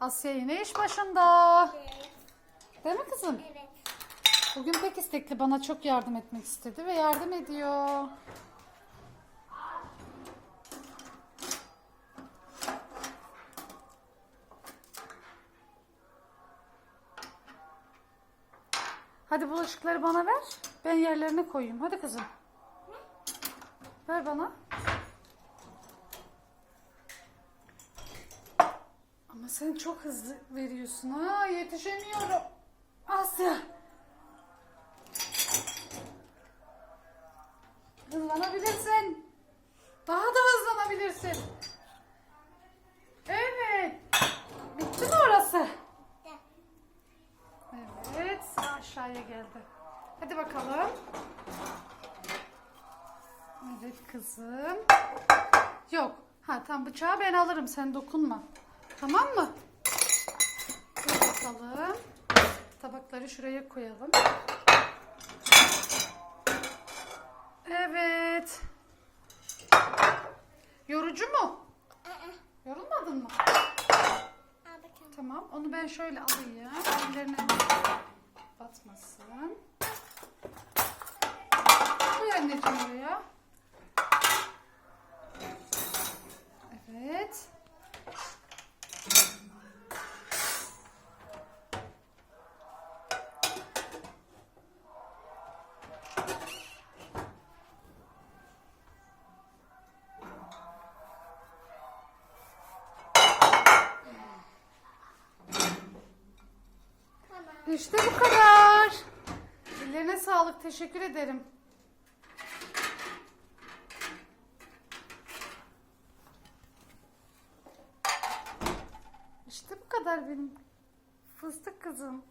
Asya yine iş başında. Evet. Değil mi kızım? Evet. Bugün pek istekli bana çok yardım etmek istedi ve yardım ediyor. Hadi bulaşıkları bana ver. Ben yerlerine koyayım. Hadi kızım. Ver bana. Ama sen çok hızlı veriyorsun ha. Yetişemiyorum. Asya. Hızlanabilirsin. Daha da hızlanabilirsin. Evet. Bitti mi orası? Evet. Aşağıya geldi. Hadi bakalım. Evet kızım. Yok. Ha tam bıçağı ben alırım. Sen dokunma. Tamam mı? Dur bakalım. Tabakları şuraya koyalım. Evet. Yorucu mu? Yorulmadın mı? Tamam. Onu ben şöyle alayım. Ellerine batmasın. Koy anneciğim oraya. Evet. İşte bu kadar. Ellerine sağlık. Teşekkür ederim. İşte bu kadar benim fıstık kızım.